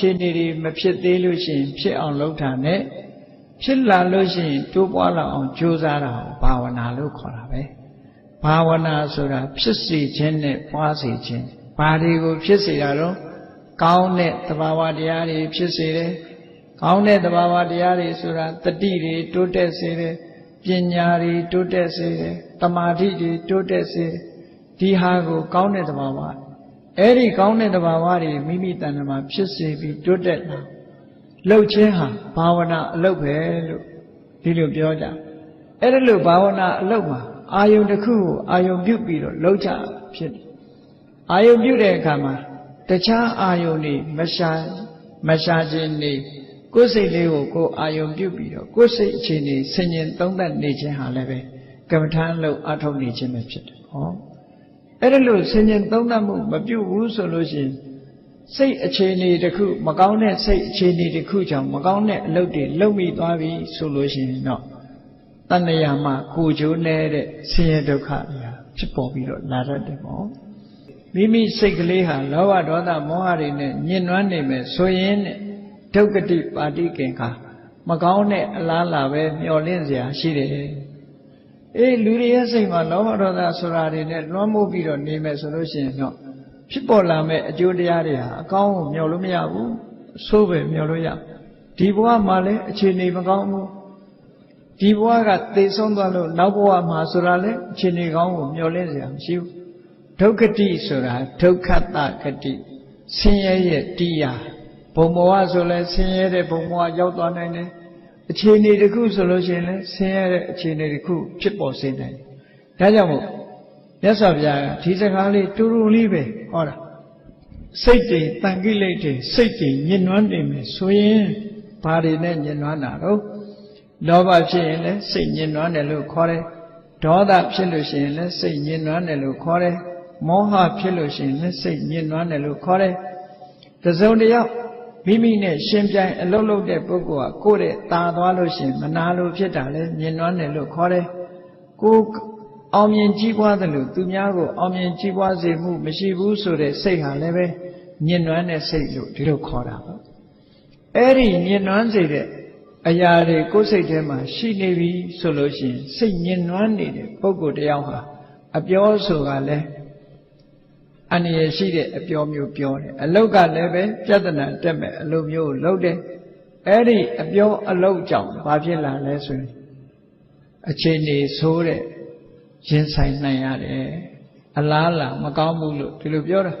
အခြေအနေတွေမဖြစ်သေးလို့ရှိရင် ဖြစ်အောင်လုပ်တာနဲ့ဖြစ်လာလို့ရှိရင်တိုးပွားလာအောင်ကြိုးစားတာကိုဘာဝနာလို့ခေါ်တာပဲဘာဝနာဆိုတာဖြစ်စေခြင်းနဲ့ပွားစေခြင်းဘာတွေကိုဖြစ်စေတာတော့ကောင်းတဲ့သဘာဝတရားတွေဖြစ်စေတယ်ကောင်းတဲ့သဘာဝတရားတွေဆိုတာတတိတွေတိုးတက်စေတယ်ပညာတွေတိုးတက်စေတယ်တမာတိတွေတိုးတက်စေတယ်ဒီဟာကိုကောင်းတဲ့သဘာဝ အဲ့ဒီကောင်းတဲ့သဘာဝတွေမိမိတဏ္ဍာမှာဖြစ်စေပြီးတိုးတက်လာလှုပ်ခြင်းဟာဘာဝနာအလုပ်ပဲလို့ဒီလိုပြောကြအဲ့ဒါလို့ဘာဝနာအလုပ်မှာအာယုန်တစ်ခုကိုအာယုန်ပြုတ်ပြီးတော့လှုပ်ကြဖြစ်တယ်အာယုန်ပြုတ်တဲ့အခါမှာတခြားအာယုန်တွေမရှာမရှာခြင်းနေကိုယ်စိတ်လေးကိုကိုယ်အာယုန်ပြုတ်ပြီးတော့ကိုယ်စိတ်အခြေအနေဆင်ញင်သုံးသပ်နေခြင်းဟာလည်းပဲကမ္မထာလို့အထောက်နေခြင်းပဲဖြစ်တယ်ဟော အဲ့ဒါလို့ဆင်ញင်သုံးသပ်မှုမပြုတ်ဘူးဆိုလို့ရှိရင်စိတ်အခြေအနေတစ်ခုမကောင်းတဲ့စိတ်အခြေအနေတစ်ခုကြောင့်မကောင်းတဲ့အလုပ်တွေလုပ်မိသွားပြီဆိုလို့ရှိရင်တော့တဏှာမှာကိုကြိုးနေတဲ့ဆင်းရဲဒုက္ခတွေဟာဖြစ်ပေါ်ပြီးတော့လာတတ်တယ်ပေါ့မိမိစိတ်ကလေးဟာလောဘဒေါသမောဟတွေနဲ့ညှဉ်းနှွမ်းနေမယ်ဆိုရင်တဲ့ဒုက္ကတိပါတိကင်္ခာမကောင်းတဲ့အလားလာပဲမျောလင့်စရာရှိတယ် အေးလူတွေရဲ့စိတ်မှာလောဘဒေါသဆိုတာတွေနဲ့လွှမ်းမိုးပြီးတော့နေမယ်ဆိုလို့ရှိရင်တော့ဖြစ်ပေါ်လာမဲ့အကျိုးတရားတွေဟာအကောင်းကိုမျှော်လို့မရဘူးအဆိုးပဲမျှော်လို့ရဒီဘဝမှာလည်းအခြေအနေမကောင်းဘူးဒီဘဝကသေဆုံးသွားလို့နောက်ဘဝမှာဆိုတာလည်းအခြေအနေကောင်းကိုမျှော်လင့်စရာမရှိဘူးဒုက္ခတိဆိုတာဒုက္ခတဂတိဆင်းရဲရဲ့တရားဘုံဘဝဆိုလဲဆင်းရဲတဲ့ဘုံဘဝရောက်သွားနိုင်တယ် အခြေအနေတစ်ခုဆိုလို့ရှိရင်လည်းဆင်းရဲတဲ့အခြေအနေတစ်ခုဖြစ်ပေါ်စေနိုင်တယ်ဒါကြောင့်မို့မြတ်စွာဘုရားကဒီစကားလေးတူတူလေးပဲဟောတာစိတ်တွေတန်ကိလေတွေစိတ်တွေညှဉ်းနှွမ်းနေမယ်ဆိုရင်ဘာတွေနဲ့ညှဉ်းနှွမ်းတာတော့လောဘဖြစ်ရင်လည်းစိတ်ညှဉ်းနှွမ်းတယ်လို့ခေါ်တယ်ဒေါသဖြစ်လို့ရှိရင်လည်းစိတ်ညှဉ်းနှွမ်းတယ်လို့ခေါ်တယ်မောဟဖြစ်လို့ရှိရင်လည်းစိတ်ညှဉ်းနှွမ်းတယ်လို့ခေါ်တယ်တစုံတစ်ယောက် မိမိနဲ့ရှင်ပြိုင်အလုံးလုံးတဲ့ပုဂ္ဂိုလ်ကကိုယ့်တဲ့ตาသွားလို့ရှိရင်မနာလို့ဖြစ်တာလဲညှဉ်းနှွမ်းတယ်လို့ခေါ်တယ်ကိုအောင်မြင်ကြီးပွားတယ်လို့သူများကိုအောင်မြင်ကြီးပွားစေမှုမရှိဘူးဆိုတဲ့စိတ်ဟာလည်းပဲညှဉ်းနှွမ်းတဲ့စိတ်လို့ဒီလိုခေါ်တာပေါ့အဲ့ဒီညှဉ်းနှွမ်းစေတဲ့အရာတွေကိုယ်စိတ်ထဲမှာရှိနေပြီဆိုလို့ရှိရင်စိတ်ညှဉ်းနှွမ်းနေတဲ့ပုဂ္ဂိုလ်တယောက်ဟာအပြောဆိုတာလည်း အန္တရာယ်ရှိတဲ့အပြောမျိုးပြောတယ်အလုတ်ကလည်းပဲပြဿနာတက်မဲ့အလုပ်မျိုးကိုလုပ်တယ်အဲ့ဒီအပြောအလုတ်ကြောင့်ဘာဖြစ်လာလဲဆိုရင်အခြေအနေဆိုးတဲ့ရင်ဆိုင်နိုင်ရတယ်အလားလာမကောင်းဘူးလို့ဒီလိုပြောတာ